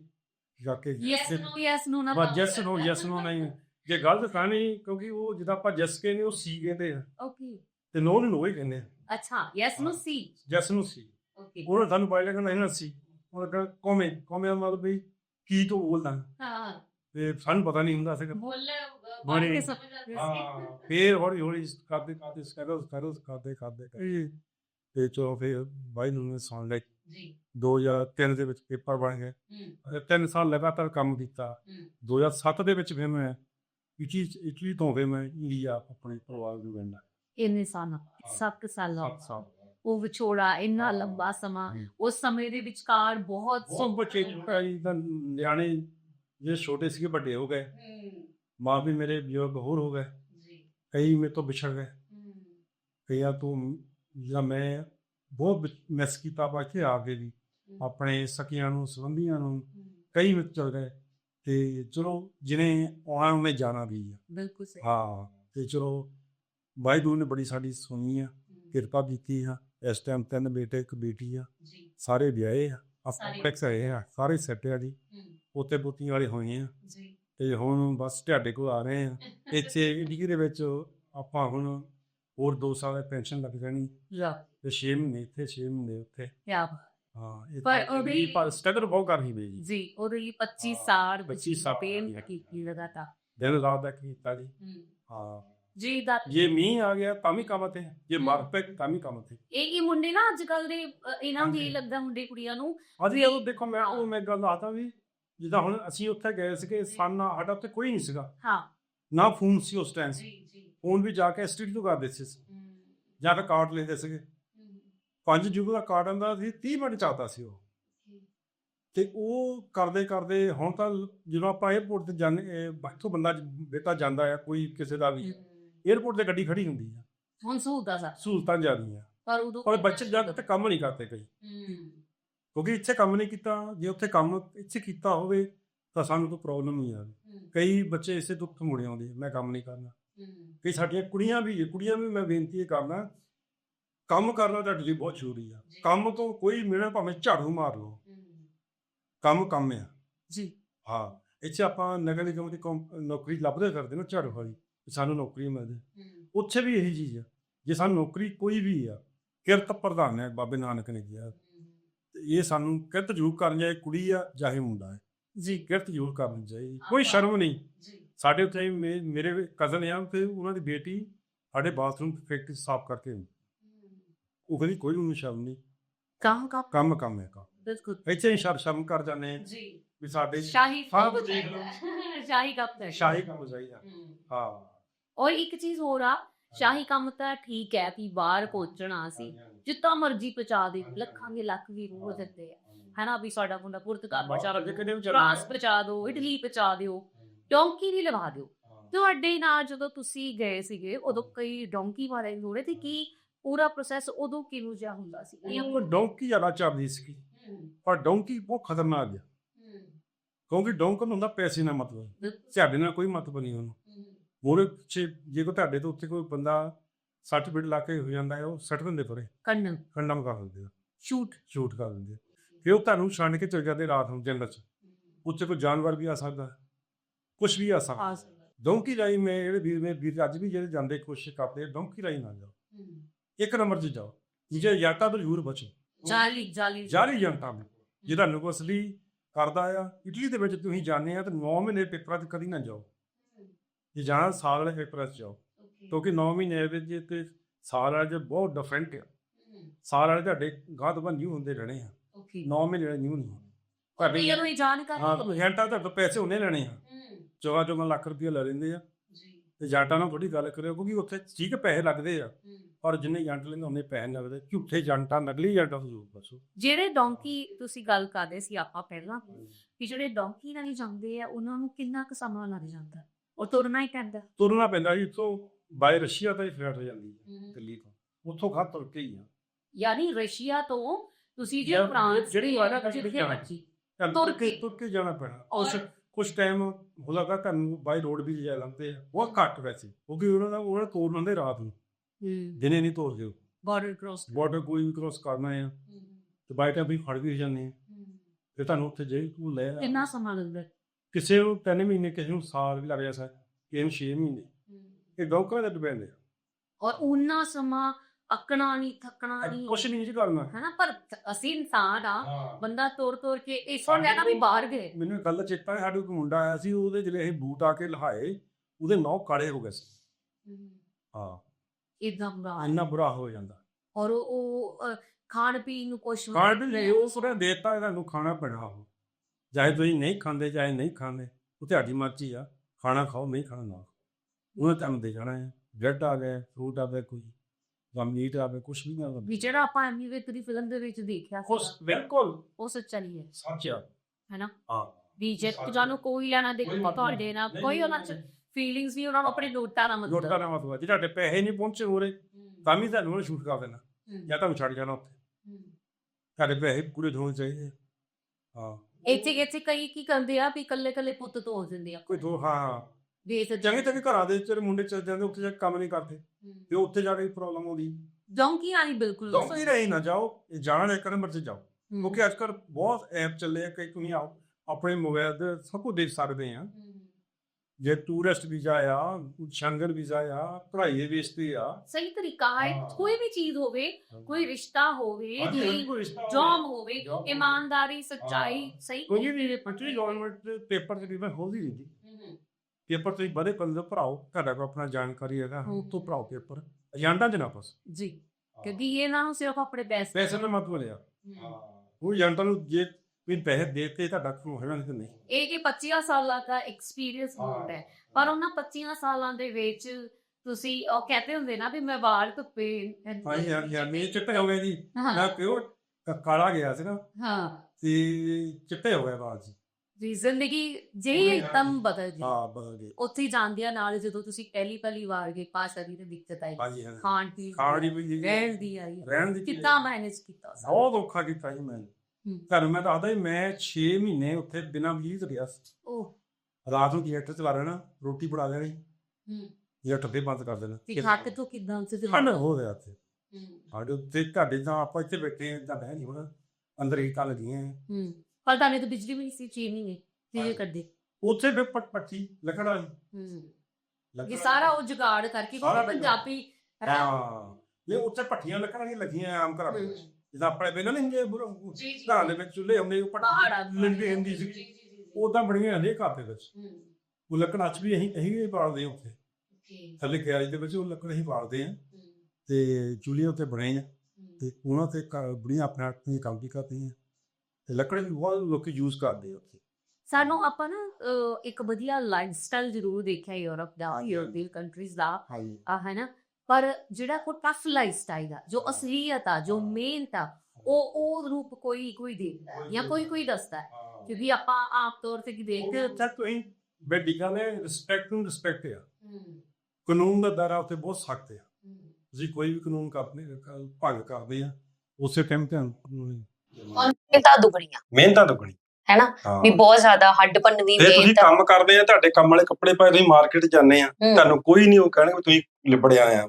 ਜਾ ਕੇ ਯੈਸ ਨੋ ਯੈਸ ਨੋ ਨਾ ਬਸ ਜੈਸ ਨੋ ਯੈਸ ਨੋ ਨਹੀਂ। ਜੇ ਗਲਤ ਤਾਂ ਨਹੀਂ ਕਿਉਂਕਿ ਉਹ ਜਿੱਦਾਂ ਆਪਾਂ ਜੈਸ ਕਹਿੰਦੇ ਉਹ ਸੀ ਕਹਿੰਦੇ ਆ। ਓਕੇ ਤੇ ਨੋ ਨੂੰ ਨੋ ਹੀ ਕਹਿੰਦੇ ਆ। ਅੱਛਾ ਯੈਸ ਨੋ ਸੀ। ਜੈਸ ਨੂੰ ਸੀ। ਓਕੇ ਉਹਨਾਂ ਸਾਨੂੰ ਪਾਇ ਲੱਗਣਾ ਨਹੀਂ ਨਾ ਸੀ। ਉਹ ਕਹਿੰਦਾ ਕੋਮੇ ਕੋਮੇ ਦਾ ਮਤਲਬ ਵੀ ਕੀ ਤੋਂ ਬੋਲਦਾ ਹਾਂ? ਤੇ ਸਾਨੂੰ ਪਤਾ ਨਹੀਂ ਹੁੰਦਾ ਸੀਗਾ ਬੋਲੇ ਬਾਰੇ ਹਾਂ ਫੇਰ ਹੌਲੀ ਹੌਲੀ ਕਰਦੇ ਕਰਦੇ ਸਕਰਲ ਸਕਰਲ ਕਰਦੇ ਕਰਦੇ ਕਰਦੇ। ਤੇ ਚਲੋ ਫੇਰ ਬਾਈ ਨੂੰ ਸੁਣ ਲੈ ਜੀ। 2003 ਦੇ ਵਿੱਚ ਪੇਪਰ ਬਣ ਗਏ। ਹੂੰ। ਅਤੇ ਤਿੰਨ ਸਾਲ ਲਗਾਤਾਰ ਕੰਮ ਕੀਤਾ। ਹੂੰ। 2007 ਦੇ ਵਿੱਚ ਫਿਰ ਮੈਂ ਇਟਲੀ ਇਟਲੀ ਤੋਂ ਫਿਰ ਮੈਂ ਇੰਡੀਆ ਆਪਣੇ ਪਰਿਵਾਰ ਨੂੰ ਮਿਲਣਾ। ਇੰਨੇ ਸਾਲ ਸੱਤ ਸਾਲਾਂ ਸੱਤ ਸਾਲ। ਉਹ ਵਿਛੋੜਾ ਇੰਨਾ ਲੰਬਾ ਸਮਾਂ। ਉਸ ਸਮੇਂ ਦੇ ਵਿਚਕਾਰ ਬਹੁਤ ਬਹੁਤ ਬੱਚੇ ਤਾਂ ਨਿਆਣੇ ਜੇ ਛੋਟੇ ਸੀਗੇ ਵੱਡੇ ਹੋ ਗਏ। ਮਾਂ ਵੀ ਮੇਰੇ ਬਜ਼ੁਰਗ ਹੋਰ ਹੋ ਗਏ। ਜੀ। ਕਈ ਮੇਰੇ ਤੋਂ ਵਿਛੜ ਗਏ। ਕਈਆਂ ਤੋਂ ਜਿਹੜਾ ਮੈਂ ਬਹੁਤ ਮਿਸ ਕੀਤਾ ਵਾ ਇੱਥੇ ਆ ਕੇ ਵੀ। ਆਪਣੇ ਸਕੀਆਂ ਨੂੰ ਸੰਬੰਧੀਆਂ ਨੂੰ ਕਈ ਵਿੱਚ ਚਲ ਗਏ। ਤੇ ਚਲੋ ਜਿਹਨੇ ਆਉਣਾ ਉਹਨੇ ਜਾਣਾ ਵੀ ਆ। ਬਿਲਕੁਲ ਸਹੀ। ਹਾਂ ਤੇ ਚਲੋ ਵਾਹਿਗੁਰੂ ਨੇ ਬੜੀ ਸਾਡੀ ਸੁਣੀ ਆ ਕਿਰਪਾ ਕੀਤੀ ਆ। ਇਸ ਟਾਈਮ ਤਿੰਨ ਬੇਟੇ ਇੱਕ ਬੇਟੀ ਆ। ਜੀ। ਸਾਰੇ ਵਿਆਹੇ ਆ। ਆਪੈਕਸ ਆਏ ਆ ਸਾਰੇ ਸੈੱਟ ਆ ਜੀ। ਪੋਤੇ ਪੋਤੀਆਂ ਵਾਲੇ ਹੋਏ ਆ। ਜੀ। ਤੇ ਹੁਣ ਬਸ ਤੁਹਾਡੇ ਕੋਲ ਆ ਰਹੇ ਆ। ਇੱਥੇ ਇੰਡੀਆ ਦੇ ਵਿੱਚ ਆਪਾਂ ਹੁਣ ਹੋਰ 2 ਸਾਲ ਦੀ ਪੈਨਸ਼ਨ ਲੱਗ ਜਾਣੀ। ਜਾ। ਤੇ 6 ਮਹੀਨੇ ਇੱਥੇ 6 ਮਹੀਨੇ ਉੱਥੇ। ਹਾਂ ਪਰ ਉਹਦੀ- ਪਰ ਸਟਰਗਲ ਬਹੁਤ ਕਰਨੀ ਪਈ ਜੀ। ਜੀ ਉਹਦੇ ਲਈ 25 ਹਾਂ, ਸਾਲ 25 ਸਾਲ ਪੇਨ। ਕੀਤੀ ਲਗਾਤਾਰ। ਦਿਨ ਰਾਤ ਦਾ ਕੀਤਾ ਜੀ। ਹਾਂ। ਜੀ ਦਾ ਜੇ ਮੀਂਹ ਆ ਗਿਆ ਤਾਂ ਵੀ ਕੰਮ ਤੇ ਜੇ ਮਰ ਪਏ ਤਾਂ ਵੀ ਕੰਮ ਤੇ ਇਹ ਇਹ ਮੁੰਡੇ ਨਾ ਅੱਜ ਕੱਲ ਦੇ ਅ, ਇਹਨਾਂ ਨੂੰ ਇਹ ਲੱਗਦਾ ਮੁੰਡੇ ਕੁੜੀਆਂ ਨੂੰ। ਅੱਜ ਇਹ ਦੇਖੋ ਮੈਂ ਉਹ ਮੈਂ ਗੱਲ ਆਦਾ ਵੀ ਜਿੱਦਾਂ ਹੁਣ ਅਸੀਂ ਉੱਥੇ ਗਏ ਸੀਗੇ ਸਾਨਾ ਸਾਡਾ ਉੱਥੇ ਕੋਈ ਨਹੀਂ ਸੀਗਾ। ਹਾਂ। ਨਾ ਫੋਨ ਸੀ ਉਸ ਟਾਈਮ ਜੀ ਜੀ। ਫੋਨ ਵੀ ਜਾ ਕੇ ਸਟਰੀਟ ਤੋਂ ਕਰਦੇ ਸੀ। ਹੂੰ, ਜਾਂ ਫਿਰ ਕਾਰਡ ਲੈਂਦੇ ਸੀਗੇ। 5 ਜੂਬ ਦਾ ਕਾਰਡ ਆਉਂਦਾ ਸੀ 30 ਮਿੰਟ ਚੱਲਦਾ ਸੀ ਉਹ। ਤੇ ਉਹ ਕਰਦੇ ਕਰਦੇ ਹੁਣ ਤਾਂ ਜਦੋਂ ਆਪਾਂ 에어ਪੋਰਟ ਤੇ ਜਾਂਦੇ ਬਾਹਰੋਂ ਬੰਦਾ ਬੇਟਾ ਜਾਂਦਾ ਆ ਕੋਈ ਕਿਸੇ ਦਾ ਵੀ। 에어ਪੋਰਟ ਤੇ ਗੱਡੀ ਖੜੀ ਹੁੰਦੀ ਆ। ਹੁਣ ਸਹੂਲਤਾਂ ਸਰ। ਸਹੂਲਤਾਂ ਜ਼ਿਆਦੀਆਂ। ਪਰ ਉਦੋਂ ਪਰ ਬੱਚੇ ਜਾ ਕੇ ਤੇ ਕੰਮ ਨਹੀਂ ਕਰਦੇ ਕਈ। ਹੂੰ। ਕਿਉਂਕਿ ਇੱਥੇ ਕੰਮ ਨਹੀਂ ਕੀਤਾ ਜੇ ਉੱਥੇ ਕੰਮ ਇੱਥੇ ਕੀਤਾ ਹੋਵੇ ਤਾਂ ਸਾਨੂੰ ਤਾਂ ਪ੍ਰੋਬਲਮ ਨਹੀਂ ਆ। ਕਈ ਬੱਚੇ ਇਸੇ ਦੁੱਖ ਮੁੜੇ ਆਉਂਦੇ ਮੈਂ ਕੰਮ ਨਹੀਂ ਕਰਨਾ। ਕਈ ਸਾਡੀਆਂ ਕੁੜੀਆਂ ਵੀ ਕੁੜੀਆਂ ਵੀ ਮੈਂ ਬੇਨਤੀ ਇਹ ਕਰਨਾ ਕੰਮ ਕਰਨਾ ਤੁਹਾਡੇ ਲਈ ਬਹੁਤ ਜ਼ਰੂਰੀ ਆ। ਕੰਮ ਤੋਂ ਕੋਈ ਮਿਲੇ ਭਾਵੇਂ ਝਾੜੂ ਮਾਰ ਲਓ। ਕੰਮ ਕੰਮ ਆ। ਜੀ। ਹਾਂ। ਇੱਥੇ ਆਪਾਂ ਨਗਰ ਨਿਗਮ ਦੀ ਨੌਕਰੀ ਲੱਭਦੇ ਫਿਰਦੇ ਨਾ ਝਾੜੂ ਵਾਲੀ। ਸਾਨੂੰ ਨੌਕਰੀ ਮਿਲ ਜਾਏ ਉੱਥੇ ਵੀ ਇਹੀ ਚੀਜ਼ ਆ। ਜੇ ਸਾਨੂੰ ਨੌਕਰੀ ਕੋਈ ਵੀ ਆ ਕਿਰਤ ਪ੍ਰਧਾਨ ਹੈ ਬਾਬੇ ਨਾਨਕ ਨੇ ਕਿਹਾ। ਤੇ ਇਹ ਸਾਨੂੰ ਕਿਰਤ ਜ਼ਰੂਰ ਕਰਨੀ ਚਾਹੀਏ ਕੁੜੀ ਆ ਚਾਹੇ ਮੁੰਡਾ ਹੈ। ਜੀ। ਕਿਰਤ ਜ਼ਰੂਰ ਕਰਨੀ ਚਾਹੀਦੀ। ਕੋਈ ਸ਼ਰਮ ਨਹੀਂ। ਸਾਡੇ ਉੱਥੇ ਮੇਰੇ ਕਜ਼ਨ ਆ ਤੇ ਉਹਨਾਂ ਦੀ ਬੇਟੀ ਸਾਡੇ ਬਾਥਰੂਮ ਫੈਕਟਰੀ ਸਾਫ਼ ਕਰਕੇ। ਉਹ ਕਹਿੰਦੀ ਕੋਈ ਨੂੰ ਸ਼ਰਮ ਨਹੀਂ। ਕੰਮ ਕੰਮ? ਕੰਮ ਕੰਮ ਹੈ ਕੰਮ। ਬਿਲਕੁਲ। ਇੱਥੇ ਹੀ ਸ਼ਰ ਸ਼ਰਮ ਕਰ ਜਾਂਦੇ ਜੀ। ਵੀ ਸਾਡੇ ਸ਼ਾਹੀ ਕੰਮ ਦੇਖ ਲਓ। ਸ਼ਾਹੀ ਕੰਮ ਚਾਹੀਦਾ। ਸ਼ਾਹੀ ਕੰਮ ਚਾਹੀਦਾ। ਹੂੰ। ਔਰ ਇੱਕ ਚੀਜ਼ ਹੋਰ ਆ ਸ਼ਾਹੀ ਕੰਮ ਤਾਂ ਠੀਕ ਹੈ ਵੀ ਬਾਹਰ ਪਹੁੰਚਣਾ ਸੀ ਜਿੱਦਾਂ ਮਰਜ਼ੀ ਪਹੁੰਚਾ ਦੇ ਲੱਖਾਂ ਦੇ ਲੱਖ ਵੀ ਰੋਜ਼ ਦਿੰਦੇ ਆ ਹੈਨਾ ਵੀ ਸਾਡਾ ਮੁੰਡਾ ਪੁਰਤਗਾਲ ਪਹੁੰਚਾ ਜੇ ਕਿਤੇ ਵੀ ਫਰਾਂਸ ਪਹੁੰਚਾ ਦਿਓ ਇਟਲੀ ਪਹੁੰਚਾ ਦਿਓ ਡੋਂਕੀ ਵੀ ਲਵਾ ਦਿਓ ਤੁਹਾਡੇ ਨਾਲ ਜਦੋਂ ਤੁਸੀਂ ਗਏ ਸੀਗੇ ਉਦੋਂ ਕਈ ਡੋਂਕੀ ਵਾਲੇ ਲੋੜੇ ਤੇ ਕੀ ਪੂਰਾ ਪ੍ਰੋਸੈਸ ਉਦੋਂ ਕਿਵੇਂ ਜਿਹਾ ਹੁੰਦਾ ਸੀ ਇਹ ਡੌਂਕੀ ਜ਼ਿਆਦਾ ਚੱਲਦੀ ਸੀ ਪਰ ਡੌਂਕੀ ਬਹੁਤ ਖਤਰਨਾਕ ਹੈ ਕਿਉਂਕਿ ਡੌਂਕ ਨੂੰ ਹੁੰਦਾ ਪੈਸੇ ਨਾਲ ਮਤਲਬ ਤੁਹਾਡੇ ਨਾਲ ਕੋਈ ਮਤਲਬ ਨਹੀਂ ਉਹਨੂੰ ਮੋਰੇ ਪਿੱਛੇ ਜੇ ਕੋ ਤੁਹਾਡੇ ਤੋਂ ਉੱਤੇ ਕੋਈ ਬੰਦਾ ਸਰਟੀਫਿਕੇਟ ਲਾ ਕੇ ਹੋ ਜਾਂਦਾ ਹੈ ਉਹ ਸੱਟ ਦਿੰਦੇ ਪਰੇ? ਕੰਨ। ਖੰਡਮ ਕਰ ਦਿੰਦੇ ਆ। ਸ਼ੂਟ ਸ਼ੂਟ ਕਰ ਦਿੰਦੇ ਆ। ਫਿਰ ਉਹ ਤੁਹਾਨੂੰ ਛੱਡ ਕੇ ਚਲੇ ਜਾਂਦੇ ਰਾਤ ਨੂੰ ਜੰਗਲ 'ਚ। ਉੱਥੇ ਕੋਈ ਜਾਨਵਰ ਵੀ ਆ ਸਕਦਾ ਕੁਝ ਵੀ ਆ ਸਕਦਾ ਡੌਂਕੀ ਰਾਈ ਮੈਂ ਜਿਹੜੇ ਵੀਰ ਮੇਰੇ ਵੀਰ ਅੱਜ ਵੀ ਜਿਹੜੇ ਜਾਂਦੇ ਕੋਸ਼ਿਸ਼ ਕਰਦੇ ਡੌਂਕੀ ਰਾਈ ਨਾ ਜਾਓ। ਇੱਕ ਨੰਬਰ 'ਚ ਜਾਓ। ਜੇ ਯਾਤਾ ਤੋਂ ਜ਼ਰੂਰ ਬਚੋ। ਜਾਲੀ ਜਾਲੀ। ਜਾਰੀ ਜਨਤਾ ਨੂੰ। ਅਸਲੀ ਕਰਦਾ ਆ ਇਟਲੀ ਦੇ ਵਿੱਚ ਤੁਸੀਂ ਜਾਂਦੇ ਆ ਤਾਂ 9 ਮਹੀਨੇ ਪੇਪਰਾਂ 'ਚ ਕਦੀ ਨਾ ਜਾਓ। ਜੇ ਜਾਣਾ ਸਾਲ ਵਾਲੇ 'ਚ ਜਾਓ। ਕਿਉਂਕਿ 9 ਮਹੀਨੇ ਵਿੱਚ ਜੇ ਤੇ ਸਾਲ ਵਾਲੇ 'ਚ ਬਹੁਤ ਡਿਫਰੈਂਟ ਆ। ਸਾਲ ਵਾਲੇ ਤੁਹਾਡੇ ਗਾਹ ਤੋਂ ਨਿਊ ਹੁੰਦੇ ਰਹਿਣੇ ਆ। ਓਕੇ 9 ਮਹੀਨੇ ਨਿਊ ਨਹੀਂ ਪਰ ਇਹ ਨੂੰ ਜਾਣਕਾਰੀ ਹਾਂ ਏਜੰਟਾਂ ਤੁਹਾਡੇ ਤੋਂ ਪੈਸੇ ਉਹਨੇ ਲੈਣੇ ਆ। ਚੌਗਾ ਚੌਗਾ ਲੱਖ ਰੁਪਏ ਲੈ ਲੈਂਦੇ ਆ। ਜੀ। ਤੇ ਏਜੰਟਾਂ ਨਾਲ ਥੋੜੀ ਗੱਲ ਕਰਿਓ ਕਿਉਂਕਿ ਉੱਥੇ ਠੀਕ ਪੈਸੇ ਲੱਗਦੇ ਆ। ਪਰ ਜਿੰਨੇ ਏਜੰਟ ਲੈਂਦੇ ਉਹਨੇ ਪੈਸੇ ਲੱਗਦੇ। ਝੂਠੇ ਏਜੰਟਾਂ ਨਕਲੀ ਏਜੰਟਾਂ ਤੋਂ ਜ਼ਰੂਰ ਬਚੋ ਜਿਹੜੇ ਡੋਂਕੀ ਤੁਸੀਂ ਗੱਲ ਕਰਦੇ ਸੀ ਆਪਾਂ ਪਹਿਲਾਂ ਕਿ ਜਿਹੜੇ ਡੋਂਕੀ ਨਾਲ ਜਾਂਦੇ ਆ ਉਹਨਾਂ ਨੂੰ ਕਿੰਨਾ ਕੁ ਸਮਾਂ ਲੱਗ ਜਾਂਦਾ? ਉਹ ਤੁਰਨਾ ਹੀ ਪੈਂਦਾ। ਤੁਰਨਾ ਪੈਂਦਾ ਜੀ ਇੱਥੋਂ ਬਾਈ ਰਸ਼ੀਆ ਤਾਂ ਹੀ ਫਲੈਟ ਜਾਂਦੀ ਹੈ ਦਿੱਲੀ ਤੋਂ। ਉੱਥੋਂ ਖਾ ਤੁਰ ਕੇ ਹੀ ਆ। ਯਾਨੀ ਰਸ਼ੀਆ ਤੋਂ ਤੁਸੀਂ ਜੇ ਫਰਾਂਸ ਜਿਹੜੀ ਦੇ ਕੰਟਰੀ ਜਿੱਥੇ ਤੁਹਾਨੂੰ ਤੁਰ ਕੇ। ਤੁਰ ਕੇ ਜਾਣਾ ਪੈਣਾ। ਉਸ ਕੁਝ ਟਾਈਮ ਹੋ ਲੱਗਾ ਤੁਹਾਨੂੰ ਬਾਈ ਰੋਡ ਵੀ ਜਾ ਲੰਦੇ ਆ। ਉਹ ਘੱਟ ਵੈਸੇ ਕਿਉਂਕਿ ਉਹਨਾਂ ਦਾ ਉਹਨਾਂ ਤੋੜ ਲੈਂਦੇ ਰਾਤ ਨੂੰ। ਦਿਨੇ ਨਹੀਂ ਤੋੜਦੇ ਉਹ। ਬਾਰਡਰ ਕ੍ਰੋਸ ਬਾਰਡਰ ਕੋਈ ਵੀ ਕ੍ਰੋਸ ਕਰਨਾ ਆ। ਤੇ ਬਾਈ ਟਾਈਮ ਵੀ ਫੜ ਵੀ ਹੋ ਜਾਂਦੇ ਆ। ਤੇ ਤੁਹਾਨੂੰ ਉੱਥੇ ਜੇ ਤੂੰ ਲੈ। ਕਿੰਨਾ ਸਮਾਂ ਲੱਗਦਾ? ਕਿਸੇ ਨੂੰ 3 ਮਹੀਨੇ ਕਿਸੇ ਨੂੰ ਸਾਲ ਵੀ ਲੱਗ ਜਾ ਸਕਦਾ ਕਿਸੇ ਨੂੰ 6 ਮਹੀਨੇ। ਇਹ ਡੌਂਕਾਂ ਦਾ ਡਿਪੈਂਡ ਹੈ ਔਰ ਉਹਨਾਂ ਸਮਾਂ ਅੱਕਣਾ ਨਹੀਂ ਥੱਕਣਾ ਨਹੀਂ ਕੁਛ ਨਹੀਂ ਜੀ ਕਰਨਾ। ਹੈ ਨਾ ਪਰ ਅਸੀਂ ਇਨਸਾਨ ਆ ਬੰਦਾ ਤੋੜ ਤੋੜ ਕੇ ਇਸ ਵਾਰ ਲੈਣਾ ਵੀ ਬਾਹਰ ਗਏ। ਮੈਨੂੰ ਇੱਕ ਗੱਲ ਚੇਤਾ ਹੈ ਸਾਡੇ ਕੋਲ ਮੁੰਡਾ ਆਇਆ ਸੀ ਉਹਦੇ ਜਿਹੜੇ ਅਸੀਂ ਬੂਟ ਆ ਕੇ ਲਹਾਏ ਉਹਦੇ ਨੌ ਕਾਲੇ ਹੋ ਗਏ ਸੀ। ਹਾਂ। ਇਦਾਂ ਬੁਰਾ। ਇੰਨਾ ਬੁਰਾ ਹੋ ਜਾਂਦਾ। ਔਰ ਉਹ- ਖਾਣ ਪੀਣ ਨੂੰ ਕੁਛ ਖਾਣ ਨਹੀਂ ਉਹ ਸੁਣਿਆ ਦੇਤਾ ਇਹਨਾਂ ਨੂੰ ਖਾਣਾ ਪੈਣਾ ਉਹ। ਚਾਹੇ ਤੁਸੀਂ ਨਹੀਂ ਖਾਂਦੇ ਚਾਹੇ ਨਹੀਂ ਖਾਂਦੇ ਉਹ ਤੁਹਾਡੀ ਮਰਜ਼ੀ ਆ। ਖਾਣਾ ਖਾਓ ਨਹੀਂ ਖਾਣਾ ਨਾ। ਉਹਨੇ ਤੁਹਾਨੂੰ ਦੇ ਜਾਣਾ ਹੈ। ਬ੍ਰੈਡ ਆ ਗਏ ਫਰੂਟ ਆ ਗਏ ਕੋਈ ਜਾਂ ਮੀਟ ਆ ਗਏ ਕੁਛ ਵੀ ਨਾ ਵੀ ਜਿਹੜਾ ਆਪਾਂ ਐਮੀ ਵਿਕਰੀ ਫਿਲਮ ਦੇ ਵਿੱਚ ਦੇਖਿਆ ਸੀ ਬਿਲਕੁਲ। ਉਹ ਸੱਚਾ ਨਹੀਂ ਹੈ। ਸੱਚ ਆ। ਹੈਨਾ? ਹਾਂ। ਵੀ ਜੇ। ਜਾਨੂੰ ਕੋਈ ਲੈਣਾ ਦੇ ਤੁਹਾਡੇ ਨਾਲ ਨਹੀਂ, ਕੋਈ ਉਹਨਾਂ ਚ ਨਹੀਂ। ਫੀਲਿੰਗਸ ਵੀ ਉਹਨਾਂ ਨੂੰ ਆਪਣੇ ਨੋਟਾਂ ਨਾਲ ਲੋਟਾ ਮਤਲਬ ਨਾ ਮਤਲਬ ਜੇ ਤੁਹਾਡੇ ਪੈਸੇ ਨਹੀਂ ਪਹੁੰਚੇ ਹੋਰੇ ਤਾਂ ਵੀ ਤੁਹਾਨੂੰ ਉਹਨੇ ਸ਼ੂਟ ਕਰ ਦੇਣਾ। ਜਾਂ ਤੁਹਾਨੂੰ ਛੱਡ ਜਾਣਾ ਉੱਥੇ। ਤੁਹਾਡੇ ਪੈਸੇ ਪੂਰੇ ਹੋਣੇ ਚਾਹੀਦੇ। ਹਾਂ। ਇੱਥੇ ਇੱਥੇ ਕਈ ਕੀ ਕਰਦੇ ਆ ਵੀ ਇਕੱਲੇ ਇਕੱਲੇ ਪੁੱਤ ਤੋੜ ਦਿੰਦੇ ਆ। ਕੋਈ ਦੋ ਹਾਂ ਵੇਸ ਚੰਗੇ ਚੰਗੇ ਘਰਾਂ ਦੇ ਤੇਰੇ ਮੁੰਡੇ ਚੱਲ ਜਾਂਦੇ ਉੱਥੇ ਜਾ ਕੇ ਕੰਮ ਨਹੀਂ ਕਰਦੇ। ਤੇ ਉੱਥੇ ਜਾ ਕੇ ਪ੍ਰੋਬਲਮ ਆਉਂਦੀ। ਡੋਂਕੀ ਆਣੀ ਬਿਲਕੁਲ। ਤਾਂ ਹੀ ਰਹੀ ਨਾ ਜਾਓ ਇਹ ਜਾਣਾ ਇੱਕ ਨੰਬਰ 'ਚ ਜਾਓ। ਕਿਉਂਕਿ ਅੱਜ ਕੱਲ੍ਹ ਬਹੁਤ ਐਪ ਚੱਲੇ ਆ ਕਈ ਤੁਸੀਂ ਆਓ ਆਪਣੇ ਮੋਬਾਈਲ ਤੇ ਸਭ ਕੁਝ ਦੇਖ ਸਕਦੇ ਆ। ਜੇ ਟੂਰਿਸਟ ਵੀਜ਼ਾ ਆ ਸ਼ੰਗਰ ਵੀਜ਼ਾ ਆ ਪੜ੍ਹਾਈ ਦੇ ਬੇਸ ਤੇ ਆ। ਸਹੀ ਤਰੀਕਾ ਹੈ ਹਾਂ। ਕੋਈ ਵੀ ਚੀਜ਼ ਹੋਵੇ ਕੋਈ ਰਿਸ਼ਤਾ ਹੋਵੇ ਹਾਂਜੀ, ਜਿਹੜੀ ਕੋਈ ਰਿਸ਼ਤਾ ਹੋਵੇ। ਜੌਬ ਹੋਵੇ Job ਹੋਵੇ। ਇਮਾਨਦਾਰੀ ਸੱਚਾਈ ਹਾਂ। ਸਹੀ ਕੋਈ ਵੀ ਪੰਚੀ ਗਵਰਨਮੈਂਟ ਦੇ ਪੇਪਰ ਤਕਰੀਬਨ ਖੋਲਦੀ ਰਹਿੰਦੀ ਹਮ, ਪੇਪਰ ਤੁਸੀਂ ਬੜੇ ਕੰਦੇ ਭਰਾਓ ਤੁਹਾਡਾ ਕੋਲ ਆਪਣਾ ਜਾਣਕਾਰੀ ਹੈਗਾ ਹਮ। ਉੱਥੋਂ ਭਰਾਓ ਪੇਪਰ। ਏਜੰਟਾਂ 'ਚ ਨਾ ਬਸ ਜੀ ਕਿਉਂਕਿ ਇਹਨਾਂ ਨੂੰ ਸਿਰਫ ਆਪਣੇ ਬੈਸਟ ਪੈਸੇ ਨਾਲ ਮਤ ਲਿਆ ਉਹ ਏਜੰਟਾਂ ਨੂੰ ਜੇ ਵੀ ਪੈਸੇ ਦੇ ਕੇ ਤੁਹਾਡਾ ਕੋਈ ਹੋਣਾ ਨਹੀਂ ਤੇ ਨਹੀਂ। ਇਹ ਕਿ 25 ਸਾਲਾਂ ਦਾ ਐਕਸਪੀਰੀਅੰਸ ਹਾਂ। ਹੁੰਦਾ ਹੈ। ਪਰ ਉਹਨਾਂ 25 ਸਾਲਾਂ ਦੇ ਵਿੱਚ ਤੁਸੀਂ ਉਹ ਕਹਤੇ ਹੁੰਦੇ ਨਾ ਵੀ ਮੈਂ ਵਾਲ ਧੁੱਪੇ ਹਾਂਜੀ ਹਾਂਜੀ ਹਾਂਜੀ ਇਹ ਚਿੱਟੇ ਹੋ ਗਏ ਜੀ। ਹਾਂ। ਮੈਂ ਪਿਓਰ ਕਾਲਾ ਗਿਆ ਸੀ ਨਾ। ਹਾਂ। ਤੇ ਚਿੱਟੇ ਹੋ ਗਏ ਬਾਲ ਜੀ। ਵੀ ਜ਼ਿੰਦਗੀ ਜੇ ਉਹੀ ਇੱਕਦਮ ਬਦਲ ਗਈ ਹਾਂ ਬਦਲ ਗਏ ਉੱਥੇ ਜਾਂਦਿਆਂ ਨਾਲ ਜਦੋਂ ਤੁਸੀਂ ਪਹਿਲੀ ਪਹਿਲੀ ਵਾਰ ਗਏ ਭਾਸ਼ਾ ਦੀ ਤੇ ਦਿੱਕਤ ਆਈ। ਖਾਣ ਪੀਣ ਖਾਣ ਦੀ ਜੀ ਰਹਿਣ ਦੀ ਆਈ। ਰਹਿਣ ਦੀ ਕਿੱਦਾਂ ਮੈਨੇਜ ਕੀਤਾ? ਬਹੁਤ ਔਖਾ ਕੀਤਾ ਜੀ ਮੈਂ। ਤੁਹਾਨੂੰ ਮੈਂ ਦੱਸਦਾ ਮੈਂ 6 ਮਹੀਨੇ ਉੱਥੇ ਬਿਨਾਂ ਵੀਜ਼ ਰਿਹਾ ਸੀ। ਉਹ ਰਾਤ ਨੂੰ ਥੀਏਟਰ ਚਲਾ ਲੈਣਾ ਰੋਟੀ ਬਣਾ ਲੈਣੀ ਹੂੰ। ਥੀਏਟਰ ਦੇ ਬੰਦ ਕਰ ਦੇਣਾ ਤੇ ਹੱਕ ਤੋਂ ਕਿੱਦਾਂ ਸੀ ਠੰਡ ਹੋ ਗਿਆ ਉੱਥੇ। ਹੂੰ। ਸਾਡੇ ਉੱਤੇ ਤੁਹਾਡੇ ਤਾਂ ਆਪਾਂ ਇੱਥੇ ਬੈਠੇ ਤਾਂ ਹੈ ਨਹੀਂ ਹੁਣ। ਅੰਦਰ ਹੀ ਤਾਂ ਲੱਗੀਆਂ ਹੈ। ਪਰ ਤਾਂ ਤਾਂ ਬਿਜਲੀ ਵੀ ਨਹੀਂ ਸੀ ਚੀਨੀ ਨੇ ਤੇ ਹਾਂਜੀ। ਕਰਦੇ ਉੱਥੇ ਫਿਰ ਪਟ ਪੱਟੀ ਲੱਕੜਾ ਹੂੰ। ਲੱਕੜ ਇਹ ਸਾਰਾ ਉਹ ਜੁਗਾੜ ਕਰਕੇ ਸਾਰਾ ਕਿਉਂਕਿ ਪੰਜਾਬੀ ਹਾਂ। ਇਹ ਉੱਥੇ ਪੱਠੀਆਂ ਲੱਕੜਾਂ ਨਹੀਂ ਲੱਗੀਆਂ ਆਮ ਘਰਾਂ ਵਿੱਚ। ਜਿੱਦਾਂ ਆਪਣੇ ਪਹਿਲਾਂ ਨਹੀਂ ਜੇ ਬੁਰਾ ਜੀ, ਜੀ। ਘਰਾਂ ਦੇ ਵਿੱਚ ਚੁੱਲ੍ਹੇ ਹੁੰਦੇ ਉਹ ਪਹਾੜਾਂ ਪੱਟੀ ਹੁੰਦੀ ਸੀ। ਉਦਾਂ ਬਣੀਆਂ ਹੁੰਦੀਆਂ ਘਰ ਦੇ ਵਿੱਚ। ਉਹ ਲੱਕੜਾਂ ਚ ਵੀ ਅਸੀਂ ਅਸੀਂ ਵੀ ਬਾਲਦੇ ਹਾਂ ਉੱਥੇ। ਥੱਲੇ ਕਿਆਰੀ ਦੇ ਵਿੱਚ ਉਹ ਲੱਕੜ ਅਸੀਂ ਬਾਲਦੇ ਹਾਂ। ਤੇ ਚੁੱਲ੍ਹੇ ਉੱਤੇ ਬਣੇ ਆ। ਤੇ ਉਹਨਾਂ ਤੇ ਬੜੀਆਂ ਆਪਣੇ ਆਪ ਨੂੰ ਕੰਮ ਵੀ ਕਰਦੀਆਂ। ਤੇ ਲੱਕੜ ਵੀ ਬਹੁਤ ਲੋਕੀ ਯੂਜ਼ ਕਰਦੇ ਆ ਉੱਥੇ। ਸਾਨੂੰ ਆਪਾਂ ਨਾ ਅਹ, ਇੱਕ ਵਧੀਆ ਲਾਈਫ ਸਟਾਈਲ ਜ਼ਰੂਰ ਦੇਖਿਆ ਯੂਰਪ ਦਾ ਯੂਰਪੀਅਨ ਕੰਟਰੀਜ਼ ਦਾ। ਹਾਂਜੀ। ਹੈ ਨਾ? ਪਰ ਜਿਹੜਾ ਕੋ ਟਫ ਲਾਈਫ ਸਟਾਈਲ ਆ ਜੋ ਅਸਲੀਅਤ ਆ ਜੋ ਮਿਹਨਤ ਆ ਉਹ ਉਹ ਰੂਪ ਕੋਈ ਕੋਈ ਦੇਖਦਾ ਜਾਂ ਕੋਈ ਕੋਈ ਦੱਸਦਾ ਹੈ। ਕਿਉਂਕਿ ਆਪਾਂ ਆਮ ਤੌਰ ਤੇ ਕੀ ਦੇਖਦੇ ਹਾਂ। ਤੱਕ ਤੁਸੀਂ ਬੈਡੀ ਕਹਿੰਦੇ ਰਿਸਪੈਕਟ ਨੂੰ ਰਿਸਪੈਕਟ ਆ। ਕਾਨੂੰਨ ਦਾ ਦਾਇਰਾ ਉੱਥੇ ਬਹੁਤ ਸਖਤ ਆ। ਤੁਸੀਂ ਕੋਈ ਵੀ ਕਾਨੂੰਨ ਕਰਦੇ ਕ- ਭੰਗ ਕਰਦੇ ਆ ਉਸੇ ਟਾਈਮ ਤੇ ਮਿਹਨਤਾਂ ਦੁਗਣੀਆਂ। ਮਿਹਨਤਾਂ ਦੁੱਗਣੀ ਹੈਨਾ ਵੀ ਬਹੁਤ ਜ਼ਿਆਦਾ ਹੱਡ ਭੰਨਵੀਂ ਜੇ ਤੁਸੀਂ ਕੰਮ ਕਰਦੇ ਆ ਤੁਹਾਡੇ ਕੰਮ ਵਾਲੇ ਕੱਪੜੇ ਪਾਏ ਤੁਸੀਂ ਮਾਰਕੀਟ ਜਾਂਦੇ ਆ। ਤੁਹਾਨੂੰ ਕੋਈ ਨਹੀਂ ਉਹ ਕਹਿਣਗੇ ਵੀ ਤੁਸੀਂ ਲਿਬੜਿਆ ਵਾ। ਹਾਂ।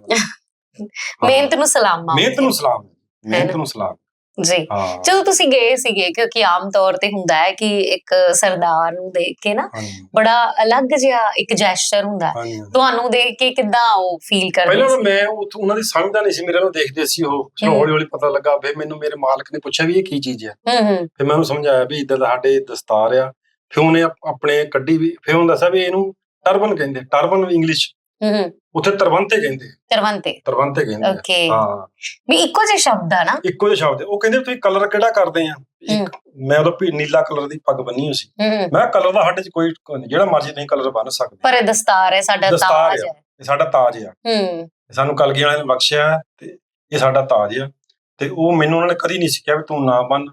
ਮਿਹਨਤ ਨੂੰ ਸਲਾਮ ਮਿਹਨਤ ਨੂੰ ਸਲਾਮ ਮਿਹਨਤ? ਨੂੰ ਸਲਾਮ ਜੀ। ਜਦੋਂ ਤੁਸੀਂ ਗਏ ਸੀਗੇ ਕਿਉਂਕਿ ਆਮ ਤੌਰ ਤੇ ਹੁੰਦਾ ਹੈ ਕਿ ਇੱਕ ਸਰਦਾਰ ਨੂੰ ਦੇਖ ਕੇ ਨਾ ਬੜਾ ਅਲੱਗ ਜਿਹਾ ਇੱਕ ਜੈਸਚਰ ਹੁੰਦਾ ਤੁਹਾਨੂੰ ਦੇਖ ਕੇ ਕਿੱਦਾਂ ਉਹ ਫੀਲ ਕਰਦੇ ਪਹਿਲਾਂ ਮੈਂ ਉਹਨਾਂ ਦੀ ਸਮਝਦਾ ਨਹੀਂ ਸੀ ਮੇਰੇ ਨੂੰ ਦੇਖਦੇ ਸੀ ਉਹ। ਹੌਲੀ ਹੌਲੀ ਪਤਾ ਲੱਗਾ ਫਿਰ ਮੈਨੂੰ ਮੇਰੇ ਮਾਲਕ ਨੇ ਪੁੱਛਿਆ ਵੀ ਇਹ ਕੀ ਚੀਜ਼ ਹੈ ਹੂੰ ਹੂੰ। ਫਿਰ ਮੈਂ ਉਹਨੂੰ ਸਮਝਾਇਆ ਵੀ ਇਦਾਂ ਦਾ ਸਾਡੇ ਦਸਤਾਰ ਆ। ਫਿਰ ਉਹਨੇ ਆਪ- ਆਪਣੇ ਕੱਢੀ ਵੀ ਫਿਰ ਉਹਨੂੰ ਦੱਸਿਆ ਵੀ ਇਹਨੂੰ ਟਰਬਨ ਕਹਿੰਦੇ ਟਰਬਨ ਇੰਗਲਿਸ਼ ਹੂੰ ਉੱਥੇ ਤਰਵੰਤੇ ਕਹਿੰਦੇ ਤਰਵੰਤੇ। ਤਰਵੰਤੇ ਕਹਿੰਦੇ ਆ। ਓਕੇ ਹਾਂ। ਵੀ ਇੱਕੋ ਜਿਹਾ ਸ਼ਬਦ ਆ ਨਾ? ਇੱਕੋ ਜਿਹਾ ਸ਼ਬਦ ਹੈ। ਉਹ ਕਹਿੰਦੇ ਤੁਸੀਂ ਕਲਰ ਕਿਹੜਾ ਕਰਦੇ ਆ? ਇੱਕ ਮੈਂ ਉਦੋਂ ਵੀ ਨੀਲਾ ਕਲਰ ਦੀ ਪੱਗ ਬੰਨੀ ਹੋਈ ਸੀ। ਹੂੰ ਮੈਂ ਕਲਰ ਦਾ ਸਾਡੇ ਚ ਕੋਈ ਨਹੀਂ, ਜਿਹੜਾ ਮਰਜ਼ੀ ਤੁਸੀਂ ਕਲਰ ਬੰਨ ਸਕਦੇ ਪਰ ਇਹ ਦਸਤਾਰ ਹੈ ਸਾਡਾ ਦਸਤਾਰ ਤਾਜ। ਹੈ। ਇਹ ਸਾਡਾ ਤਾਜ ਆ। ਹੂੰ। ਇਹ ਸਾਨੂੰ ਕਲਗੀ ਵਾਲਿਆਂ ਨੇ ਬਖਸ਼ਿਆ ਹੈ ਤੇ ਇਹ ਸਾਡਾ ਤਾਜ ਆ। ਤੇ ਉਹ ਮੈਨੂੰ ਉਹਨਾਂ ਨੇ ਕਦੀ ਨਹੀਂ ਸਿੱਖਿਆ ਵੀ ਤੂੰ ਨਾ ਬੰਨ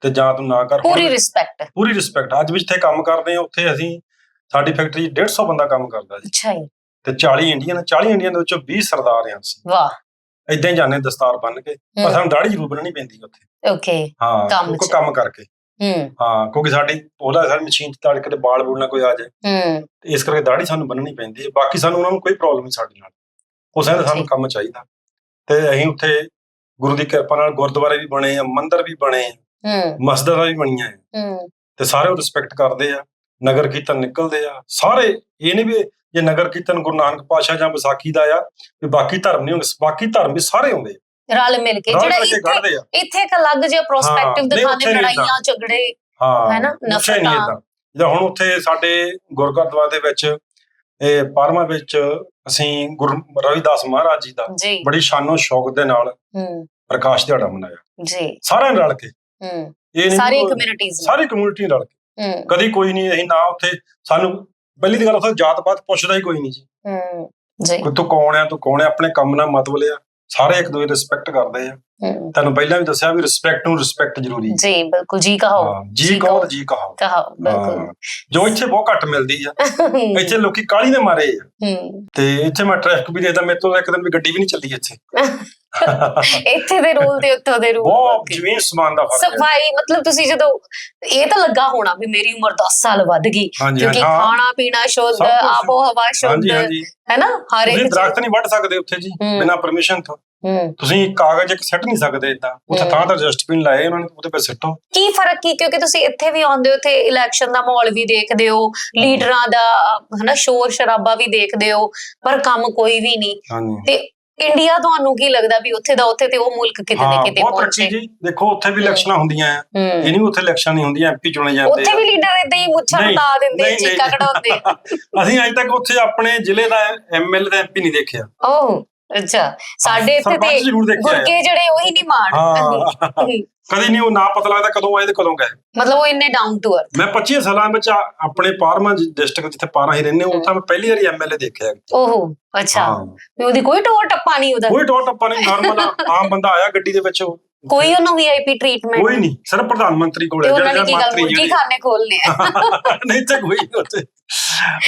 ਤੇ ਜਾਂ ਤੂੰ ਨਾ ਕਰ। ਪੂਰੀ ਰਿਸਪੈਕਟ ਪੂਰੀ ਰਿਸਪੈਕਟ ਅੱਜ ਵੀ ਜਿੱਥੇ ਕੰਮ ਕਰਦੇ ਆ ਉੱਥੇ ਅਸੀਂ ਸਾਡੀ ਫੈਕਟਰੀ 'ਚ 150 ਬੰਦਾ ਕੰਮ ਕਰਦਾ ਜੀ। ਅੱਛਾ ਜੀ। ਤੇ 40 ਇੰਡੀਅਨ 40 ਇੰਡੀਅਨ ਦੇ ਵਿੱਚੋਂ 20 ਸਰਦਾਰ ਆ ਅਸੀਂ ਵਾਹ। ਇਦਾਂ ਹੀ ਜਾਂਦੇ ਦਸਤਾਰ ਬੰਨ ਕੇ। ਪਰ ਸਾਨੂੰ ਦਾੜੀ ਜ਼ਰੂਰ ਬੰਨਣੀ ਪੈਂਦੀ ਉੱਥੇ। ਓਕੇ। ਹਾਂ ਚ। ਕੰਮ ਕਰਕੇ। ਹੂੰ। ਹਾਂ ਕਿਉਂਕਿ ਸਾਡੀ ਉਹਦਾ ਸਾਡੀ ਮਸ਼ੀਨ 'ਚ ਤੜਕੇ ਤੇ ਬਾਲ ਬੂਲ ਨਾ ਕੋਈ ਆ ਜਾਏ। ਹੂੰ। ਤੇ ਇਸ ਕਰਕੇ ਦਾੜੀ ਸਾਨੂੰ ਬੰਨਣੀ ਪੈਂਦੀ ਹੈ। ਬਾਕੀ ਸਾਨੂੰ ਉਹਨਾਂ ਨੂੰ ਕੋਈ ਪ੍ਰੋਬਲਮ ਨਹੀਂ ਸਾਡੇ ਨਾਲ। ਉਹ ਕਹਿੰਦੇ ਸਾਨੂੰ ਕੰਮ ਚਾਹੀਦਾ। ਤੇ ਅਸੀਂ ਉੱਥੇ ਗੁਰੂ ਦੀ ਕਿਰਪਾ ਨਾਲ ਗੁਰਦੁਆਰੇ ਵੀ ਬਣੇ ਆ ਮੰਦਿਰ ਵੀ ਬਣੇ ਆ। ਹੂੰ। ਮਸਜਿਦਾਂ ਵੀ ਬਣੀਆਂ ਆ। ਹੂੰ। ਤੇ ਸਾਰੇ ਉਹ ਰਿਸਪੈਕਟ ਕਰਦੇ ਆ। ਨਗਰ ਕੀਰਤਨ ਨਿਕਲਦੇ ਆ। ਸਾਰੇ ਇਹ ਨਹੀਂ ਵੀ ਜੇ ਨਗਰ ਕੀਰਤਨ ਗੁਰੂ ਨਾਨਕ ਪਾਤਸ਼ਾਹ ਜਾਂ ਵਿਸਾਖੀ ਦਾ ਆ ਵੀ ਬਾਕੀ ਧਰਮ ਨਹੀਂ ਹੁੰਦੇ ਬਾਕੀ ਧਰਮ ਵੀ ਸਾਰੇ ਹੁੰਦੇ। ਰਲ ਮਿਲ ਕੇ ਜਿਹੜਾ ਇੱਥੇ ਇੱਕ ਅਲੱਗ ਜਿਹਾ ਪ੍ਰੋਸਪੈਕਟਿਵ ਦਿਖਾਉਂਦੇ ਲੜਾਈਆਂ ਝਗੜੇ ਹਾਂ ਹੈ ਨਾ, ਨਫ਼ਰਤਾਂ। ਜਿੱਦਾਂ ਹੁਣ ਉੱਥੇ ਸਾਡੇ ਗੁਰਗੁਰਦੁਆਰੇ ਦੇ ਵਿੱਚ ਇਹ ਪਾਰਮਾ ਵਿੱਚ ਅਸੀਂ ਗੁਰੂ ਰਵਿਦਾਸ ਮਹਾਰਾਜ ਜੀ ਦਾ ਬੜੀ ਸ਼ਾਨੋ ਸ਼ੌਕ ਦੇ ਨਾਲ ਹੂੰ। ਪ੍ਰਕਾਸ਼ ਦਿਹਾੜਾ ਮਨਾਇਆ। ਜੀ। ਸਾਰਿਆਂ ਰਲ ਕੇ। ਹੂੰ। ਇਹ ਸਾਰੀ ਕਮਿਊਨਿਟੀਆਂ ਸਾਰੀ ਕਮਿਊਨਿਟੀ ਰਲ ਕੇ। ਹੂੰ। ਕਦੀ ਕੋਈ ਨਹੀਂ ਅਸੀਂ ਨਾ ਉੱਥੇ ਸਾਨੂੰ ਪਹਿਲੀ ਦੀ ਗੱਲ ਉੱਥੇ ਜਾਤ ਪਾਤ ਪੁੱਛਦਾ ਹੀ ਕੋਈ ਨਹੀਂ ਜੀ। ਹੂੰ ਜੀ। ਤੂੰ ਕੌਣ ਆ ਤੂੰ ਕੌਣ ਆ ਆਪਣੇ ਕੰਮ ਨਾਲ ਮਤਲਬ ਲਿਆ ਸਾਰੇ ਇੱਕ ਦੂਜੇ ਰਿਸਪੈਕਟ ਕਰਦੇ ਆ। ਤੁਹਾਨੂੰ ਪਹਿਲਾਂ ਵੀ ਦੱਸਿਆ ਵੀ ਰਿਸਪੈਕਟ ਨੂੰ ਰਿਸਪੈਕਟ ਜ਼ਰੂਰੀ ਹੈ। ਜੀ ਬਿਲਕੁਲ ਜੀ ਕਹੋ। ਜੀ ਕਹੋ ਜੀ ਕਹੋ ਕਹੋ ਬਿਲਕੁਲ। ਜੋ ਇੱਥੇ ਬਹੁਤ ਘੱਟ ਮਿਲਦੀ ਆ। ਇੱਥੇ ਲੋਕੀ ਕਾਲੀ ਦੇ ਮਾਰੇ ਆ। ਹੂੰ। ਤੇ ਇੱਥੇ ਮੈਂ ਟ੍ਰੈਫਿਕ ਵੀ ਦੇਖਦਾ ਮੇਰੇ ਤੋਂ ਤਾਂ ਇੱਕ ਦਿਨ ਵੀ ਗੱਡੀ ਵੀ ਨਹੀਂ ਚੱਲਦੀ ਇੱਥੇ। ਇੱਥੇ ਦੇ ਰੂਲ ਤੇ ਉੱਥੋਂ ਦੇ ਰੂਲ ਬਹੁਤ ਜ਼ਮੀਨ ਸਮਾਨ ਦਾ ਫ਼ਰਕ ਹੈ। ਸਫ਼ਾਈ ਮਤਲਬ ਤੁਸੀਂ ਜਦੋਂ ਇਹ ਤਾਂ ਲੱਗਾ ਹੋਣਾ ਵੀ ਮੇਰੀ ਉਮਰ 10 ਸਾਲ ਵੱਧ ਗਈ ਕਿਉਂਕਿ ਖਾਣਾ ਪੀਣਾ ਸ਼ੁੱਧ। ਆਬੋ ਹਵਾ ਸ਼ੁੱਧ ਹੈ ਨਾ ਹਰ ਇੱਕ ਦਰਖਤ ਨਹੀਂ ਵੱਢ ਸਕਦੇ ਉੱਥੇ ਜੀ। ਬਿਨਾਂ ਪਰਮਿਸ਼ਨ ਤੋਂ। ਤੁਸੀਂ ਕਾਗਜ਼ ਇੱਕ ਸੱਟ ਨਹੀਂ ਸਕਦੇ ਇਦਾਂ। ਉੱਥੇ। ਥਾਂ ਤਾਂ ਡਸਟਬਿਨ ਲਾਏ ਉਹਨਾਂ ਨੇ ਉਹਦੇ ਤੇ ਸਿੱਟੋ। ਕੀ ਫ਼ਰਕ ਕੀ ਕਿਉਂਕਿ ਤੁਸੀਂ ਇੱਥੇ ਵੀ ਆਉਂਦੇ ਹੋ ਤੇ ਇਲੈਕਸ਼ਨ ਦਾ ਮਾਹੌਲ ਵੀ ਦੇਖਦੇ ਹੋ ਲੀਡਰਾਂ ਦਾ ਹਨਾ ਸ਼ੋਰ ਸ਼ਰਾਬਾ ਵੀ ਦੇਖਦੇ ਹੋ ਪਰ ਕੰਮ ਕੋਈ ਵੀ ਨਹੀਂ। ਤੇ ਇੰਡੀਆ ਤੁਹਾਨੂੰ ਕੀ ਲੱਗਦਾ ਵੀ ਉੱਥੇ ਦਾ ਉੱਥੇ ਤੇ ਉਹ ਮੁਲਕ ਕਿਤੇ ਨਾ ਹਾਂ ਕਿਤੇ ਬਹੁਤ ਪਹੁੰਚੇ? ਜੀ। ਦੇਖੋ ਉੱਥੇ ਵੀ ਇਲੈਕਸ਼ਨਾਂ ਹੁੰਦੀਆਂ ਆ। ਹੂੰ। ਇਹ ਨਹੀਂ ਉੱਥੇ ਇਲੈਕਸ਼ਨ ਨਹੀਂ ਹੁੰਦੀਆਂ ਐਮਪੀ ਚੁਣੇ ਜਾਂਦੇ ਉੱਥੇ ਆ। ਵੀ ਲੀਡਰ ਇਦਾਂ ਹੀ ਮੁੱਛਾਂ ਨਹੀਂ, ਦਿੰਦੇ ਨਹੀਂ, ਚੀਕਾ। ਕਢਾਉਂਦੇ। ਅਸੀਂ ਅਜੇ ਤੱਕ ਉੱਥੇ ਆਪਣੇ ਜ਼ਿਲ੍ਹੇ ਦਾ ਐਮਐਲਏ ਦਾ ਐਮਪੀ ਨਹੀਂ ਦੇਖਿਆ। ਓਹ। ਅੱਛਾ ਸਾਡੇ ਇੱਥੇ ਸਰਪੰਚ ਤੇ ਦੇਖਿਆ। ਗੁਰਕੇ ਜਿਹੜੇ ਉਹੀ ਨਹੀਂ ਮਾਣ ਹਾਂ ਕਦੀ। ਨਹੀਂ ਉਹ ਨਾ ਪਤਾ ਲੱਗਦਾ ਕਦੋਂ ਆਏ ਤੇ ਕਦੋਂ ਗਏ। ਮਤਲਬ ਉਹ ਇੰਨੇ ਡਾਊਨ ਟੂ ਅਰਥ ਮੈਂ 25 ਸਾਲਾਂ ਵਿੱਚ ਆ- ਆਪਣੇ ਪਾਰਮਾ ਡਿਸਟ੍ਰਿਕਟ ਜਿੱਥੇ ਪਾਰਾ ਹੀ ਰਹਿੰਦੇ ਉੱਥੇ ਮੈਂ ਪਹਿਲੀ ਵਾਰੀ ਐਮਐਲਏ ਦੇਖਿਆ। ਓਹੋ ਅੱਛਾ। ਹਾਂ। ਵੀ ਉਹਦੀ ਕੋਈ ਟੋਰ ਟੱਪਾ ਨਹੀਂ ਉਹਦਾ। ਕੋਈ ਟੋਟ ਟੱਪਾ ਨਹੀਂ ਨਾਰਮਲ ਆਮ ਬੰਦਾ ਆਇਆ ਗੱਡੀ ਦੇ ਵਿੱਚ ਉਹ। ਕੋਈ ਉਹਨੂੰ ਵੀਆਈਪੀ ਟ੍ਰੀਟਮੈਂਟ ਕੋਈ ਨਹੀਂ ਸਿਰਫ ਪ੍ਰਧਾਨ ਮੰਤਰੀ ਕੋਲ ਤੇ ਹੈ ਉਹਨਾਂ ਨੇ ਕੀ ਗੱਲ ਮੁਰਗੀ ਖਾਨੇ ਖੋਲਨੇ ਆ। ਨਹੀਂ ਤੇ ਕੋਈ ਉੱਥੇ।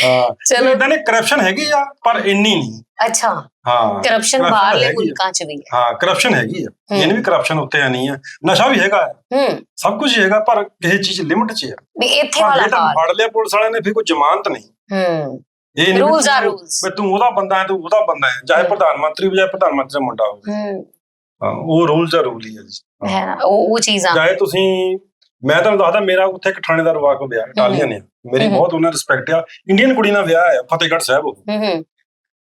ਹਾਂ ਚਲੋ। ਇਦਾਂ ਨੇ ਕਰਪਸ਼ਨ ਹੈਗੀ ਆ ਪਰ ਇੰਨੀ ਨਹੀਂ। ਅੱਛਾ। ਹਾਂ ਕਰਪਸ਼ਨ ਬਾਹਰਲੇ ਆ। ਮੁਲਕਾਂ 'ਚ ਵੀ ਹੈ ਹਾਂ ਕਰਪਸ਼ਨ ਹੈਗੀ ਆ। ਹੂੰ। ਇਹ ਨਹੀਂ ਵੀ ਕਰਪਸ਼ਨ ਉੱਤੇ ਨਹੀਂ ਆ। ਨਸ਼ਾ ਵੀ ਹੈਗਾ ਆ, ਹੂੰ। ਸਭ ਕੁਝ ਹੈਗਾ ਪਰ ਕਿਸੇ ਚੀਜ਼ ਲਿਮਿਟ 'ਚ ਆ। ਵੀ ਇੱਥੇ ਵਾਲਾ ਫੜ ਲਿਆ ਪੁਲਿਸ ਵਾਲਿਆਂ ਨੇ ਫਿਰ ਕੋਈ ਜ਼ਮਾਨਤ ਨਹੀਂ। ਹੂੰ। ਇਹ ਵੀ Rules are ਤੂੰ- ਉਹਦਾ ਬੰਦਾ ਹੈ ਤੂੰ ਉਹਦਾ ਬੰਦਾ ਹੈ। ਚਾਹੇ ਹੂੰ। ਪ੍ਰਧਾਨ ਮੰਤਰੀ ਹੋਵੇ ਚਾਹੇ ਪ੍ਰਧਾਨ ਮੰਤਰੀ ਦਾ ਮੁੰਡਾ ਹੋਵੇ। ਹੂੰ ਹਾਂ। ਉਹ ਆ ਰੂਲ ਹੀ ਹੈ ਜੀ। ਹਾਂ। ਨਾ ਉਹ ਉਹ ਚੀਜ਼ਾਂ ਚਾਹੇ ਤੁਸੀਂ ਮੈਂ ਤੁਹਾਨੂੰ ਦੱਸਦਾ ਮੇਰਾ ਉੱਥੇ ਇੱਕ ਥਾਣੇਦਾਰ ਵਾਕ ਵਿਆਹ ਇਟਾਲੀਅਨ ਨੇ ਮੇਰੀ। ਬਹੁਤ ਉਹਨਾਂ ਰਿਸਪੈਕਟ ਆ। ਇੰਡੀਅਨ ਕੁੜੀ ਨਾਲ ਵਿਆਹ ਹੈ ਫਤਿਹਗੜ੍ਹ ਸਾਹਿਬ ਉਹ। ਹੂੰ ਹੂੰ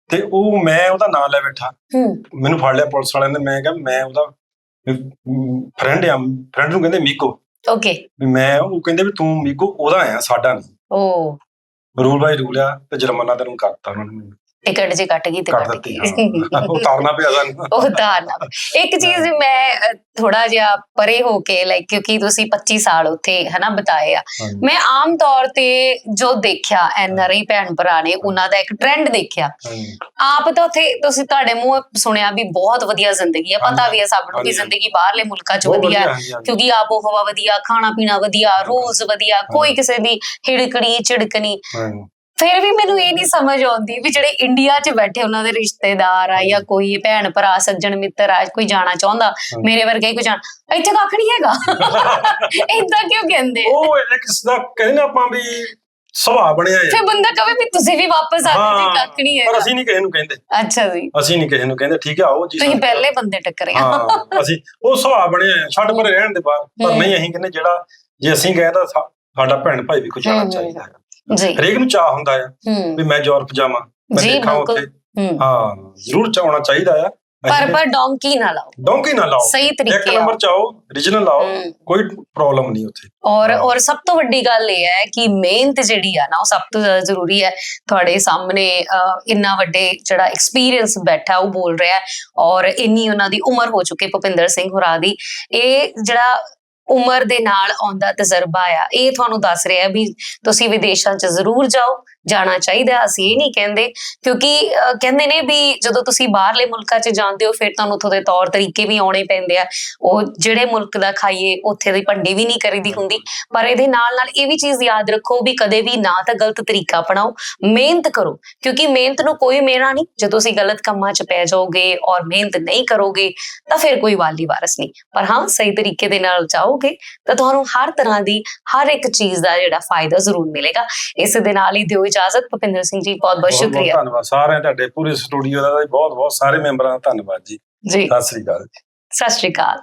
ਤੇ ਉਹ ਮੈਂ ਉਹਦਾ ਨਾਮ ਲੈ ਬੈਠਾ। ਹੂੰ ਮੈਨੂੰ ਫੜ ਲਿਆ ਪੁਲਿਸ ਵਾਲਿਆਂ ਨੇ ਮੈਂ ਕਿਹਾ ਮੈਂ ਉਹਦਾ ਫਰੈਂਡ ਆ। ਫਰੈਂਡ ਨੂੰ ਕਹਿੰਦੇ ਮੀਕੋ। ਓਕੇ ਵੀ ਮੈਂ ਉਹ ਕਹਿੰਦੇ ਵੀ ਤੂੰ ਮੀਕੋ ਉਹਦਾ ਆ ਸਾਡਾ ਨਹੀਂ ਉਹ ਰੂਲ ਬਾਈ ਰੂਲ ਆ ਤੇ ਜੁਰਮਾਨਾ ਤੈਨੂੰ ਕਰਤਾ ਉਹਨਾਂ ਨੇ ਮੈਨੂੰ। ਟਿਕਟ ਜੇ ਕੱਟ ਗਈ ਤੇ ਕੱਟ ਗਈ। ਹਾਂ। ਉਹ ਤਾਰਨਾ ਪਿਆ ਸਾਨੂੰ। ਉਹ ਧਾਰਨਾ ਇੱਕ ਚੀਜ਼ ਮੈਂ ਥੋੜਾ ਜਿਹਾ ਪਰੇ ਹੋ ਕੇ ਲਾਈਕ ਕਿਉਂਕਿ ਤੁਸੀਂ 25 ਸਾਲ ਉੱਥੇ ਹਨਾ ਬਿਤਾਏ ਆ। ਮੈਂ ਆਮ ਤੌਰ ਤੇ ਜੋ ਦੇਖਿਆ ਐਨਆਰਆਈ ਭੈਣ ਭਰਾ ਨੇ ਉਹਨਾਂ ਦਾ ਇੱਕ ਟ੍ਰੈਂਡ ਦੇਖਿਆ। ਆਪ ਤਾਂ ਉੱਥੇ ਤੁਸੀਂ ਤੁਹਾਡੇ ਮੂੰਹ ਸੁਣਿਆ ਵੀ ਬਹੁਤ ਵਧੀਆ ਜ਼ਿੰਦਗੀ ਹੈ ਪਤਾ ਵੀ ਹੈ ਸਭ ਨੂੰ ਕਿ। ਜ਼ਿੰਦਗੀ ਬਾਹਰਲੇ ਮੁਲਕਾਂ 'ਚ ਵਧੀਆ। ਕਿਉਂਕਿ ਆਬੋ ਹਵਾ ਵਧੀਆ ਖਾਣਾ ਪੀਣਾ ਵਧੀਆ ਰੂਲਸ ਵਧੀਆ ਕੋਈ ਕਿਸੇ ਦੀ ਹਿੜਕਣੀ ਝਿੜਕਣੀ। ਹਾਂਜੀ। ਫਿਰ ਵੀ ਮੈਨੂੰ ਇਹ ਨਹੀਂ ਸਮਝ ਆਉਂਦੀ ਵੀ ਜਿਹੜੇ ਇੰਡੀਆ 'ਚ ਬੈਠੇ ਉਹਨਾਂ ਦੇ ਰਿਸ਼ਤੇਦਾਰ ਆ ਜਾਂ ਕੋਈ ਭੈਣ ਭਰਾ ਸੱਜਣ ਮਿੱਤਰ ਆ ਕੋਈ ਜਾਣਾ ਚਾਹੁੰਦਾ ਮੇਰੇ ਵਰਗਾ ਹੀ ਕੋਈ ਜਾਣ। ਇੱਥੇ ਕੱਖ ਨਹੀਂ ਹੈਗਾ। ਇਦਾਂ ਕਿਉਂ ਕਹਿੰਦੇ? ਉਹ ਇੱਕ ਦਾ ਕਹਿੰਦੇ ਨਾ ਆਪਾਂ ਵੀ ਸੁਭਾਅ ਬਣਿਆ ਹੈ ਫਿਰ ਬੰਦਾ ਕਹੇ ਵੀ ਤੁਸੀਂ ਵੀ ਵਾਪਸ ਆ ਜਾਓ ਕੱਖ ਨਹੀਂ ਪਰ ਹੈਗਾ। ਅਸੀਂ ਨਹੀਂ ਕਿਸੇ ਨੂੰ ਕਹਿੰਦੇ। ਅੱਛਾ ਜੀ। ਅਸੀਂ ਨਹੀਂ ਕਿਸੇ ਨੂੰ ਕਹਿੰਦੇ ਠੀਕ ਆ ਆਓ ਜੀ ਤੁਸੀਂ ਪਹਿਲੇ ਬੰਦੇ ਟੱਕਰੇ ਆ। ਹਾਂ ਅਸੀਂ ਉਹ ਸੁਭਾਅ ਬਣਿਆ ਹੈ, ਛੱਡ ਪਰ ਰਹਿਣ ਦੇ ਬਾਹਰ ਪਰ ਹੂੰ। ਨਹੀਂ ਅਸੀਂ ਕਹਿੰਦੇ ਜਿਹੜਾ ਜੇ ਅਸੀਂ ਗਏ ਤਾਂ ਸਾਡਾ ਭੈਣ ਭਾਈ ਵੀ ਕੁਝ ਹੂੰ, ਹੂੰ। ਚਾਹੀਦਾ ਹੈ ਜੀ। ਹਰੇਕ ਨੂੰ ਚਾਹ ਹੁੰਦਾ ਹੂੰ। ਵੀ ਮੈਂ ਯੂਰਪ ਜਾਵਾਂ ਮੈਂ ਦੇਖਾਂ। ਉੱਥੇ। ਹੂੰ। ਜ਼ਰੂਰ ਚਾਹਣਾ ਚਾਹੀਦਾ ਆ। ਪਰ ਪਰ ਡੋਂਕੀ ਨਾ ਲਾਓ। ਡੋਂਕੀ ਨਾ ਲਾਓ। ਸਹੀ ਇੱਕ ਤਰੀਕੇ ਨੰਬਰ ਨਾਲ। ਚਾਓ ਰੀਜਨਲ ਲਾਓ। ਕੋਈ ਪ੍ਰੋਬਲਮ ਨਹੀਂ ਉੱਥੇ। ਔਰ। ਔਰ ਸਭ ਤੋਂ ਵੱਡੀ ਗੱਲ ਇਹ ਹੈ ਕਿ ਮਿਹਨਤ ਜਿਹੜੀ ਆ ਨਾ ਉਹ ਸਭ ਤੋਂ ਜ਼ਿਆਦਾ ਜ਼ਰੂਰੀ ਹੈ। ਤੁਹਾਡੇ ਸਾਹਮਣੇ ਇੰਨਾ ਵੱਡੇ ਜਿਹੜਾ ਐਕਸਪੀਰੀਅੰਸ ਬੈਠਾ ਉਹ ਬੋਲ ਰਿਹਾ ਔਰ ਇੰਨੀ ਉਹਨਾਂ ਦੀ ਉਮਰ ਹੋ ਚੁੱਕੀ ਭੁਪਿੰਦਰ ਸਿੰਘ ਹੋਰਾਂ ਦੀ। ਇਹ ਜਿਹੜਾ ਉਮਰ ਦੇ ਨਾਲ ਆਉਂਦਾ ਤਜਰਬਾ ਆ। ਇਹ ਤੁਹਾਨੂੰ ਦੱਸ ਰਿਹਾ ਵੀ ਤੁਸੀਂ ਵਿਦੇਸ਼ਾਂ 'ਚ ਜ਼ਰੂਰ ਜਾਓ। ਜਾਣਾ ਚਾਹੀਦਾ ਅਸੀਂ ਇਹ ਨਹੀਂ ਕਹਿੰਦੇ ਕਿਉਂਕਿ ਅਹ, ਕਹਿੰਦੇ ਨੇ ਵੀ ਜਦੋਂ ਤੁਸੀਂ ਬਾਹਰਲੇ ਮੁਲਕਾਂ 'ਚ ਜਾਂਦੇ ਹੋ ਫਿਰ ਤੁਹਾਨੂੰ ਉੱਥੋਂ ਦੇ ਤੌਰ ਤਰੀਕੇ ਵੀ ਆਉਣੇ ਪੈਂਦੇ ਆ। ਉਹ ਜਿਹੜੇ ਮੁਲਕ ਦਾ ਖਾਈਏ ਉੱਥੇ ਦੀ ਭੰਡੀ ਵੀ ਨਹੀਂ ਕਰੀਦੀ ਹੁੰਦੀ। ਪਰ ਇਹਦੇ ਨਾਲ ਨਾਲ ਇਹ ਵੀ ਚੀਜ਼ ਯਾਦ ਰੱਖੋ ਵੀ ਕਦੇ ਵੀ ਨਾ ਤਾਂ ਗਲਤ ਤਰੀਕਾ ਅਪਣਾਓ। ਮਿਹਨਤ ਕਰੋ ਕਿਉਂਕਿ ਮਿਹਨਤ ਨੂੰ ਕੋਈ ਮੇਰਾ ਨਹੀਂ। ਜੇ ਤੁਸੀਂ ਗਲਤ ਕੰਮਾਂ 'ਚ ਪੈ ਜਾਓਗੇ ਔਰ ਮਿਹਨਤ ਨਹੀਂ ਕਰੋਗੇ ਤਾਂ ਫਿਰ ਕੋਈ ਵਾਲੀ ਵਾਰਸ ਨਹੀਂ। ਪਰ ਹਾਂ ਸਹੀ ਤਰੀਕੇ ਦੇ ਨਾਲ ਜਾਓਗੇ ਤਾਂ ਤੁਹਾਨੂੰ ਹਰ ਤਰ੍ਹਾਂ ਦੀ ਹਰ ਇੱਕ ਚੀਜ਼ ਦਾ ਜਿਹੜਾ ਫਾਇਦਾ ਜ਼ਰੂਰ ਮਿਲੇਗਾ। ਇਸ ਦੇ ਨਾਲ ਹੀ ਦਿਓ ਇਜਾਜ਼ਤ ਭੁਪਿੰਦਰ ਸਿੰਘ ਜੀ ਬਹੁਤ ਬਹੁਤ ਸ਼ੁਕਰੀਆ। ਧੰਨਵਾਦ ਸਾਰਿਆਂ ਤੁਹਾਡੇ ਪੂਰੇ ਸਟੂਡੀਓ ਦਾ ਬਹੁਤ ਬਹੁਤ ਸਾਰੇ ਮੈਂਬਰਾਂ ਦਾ ਧੰਨਵਾਦ ਜੀ। ਜੀ। ਸਤਿ ਸ੍ਰੀ ਅਕਾਲ ਸਤਿ ਸ਼੍ਰੀ ਅਕਾਲ।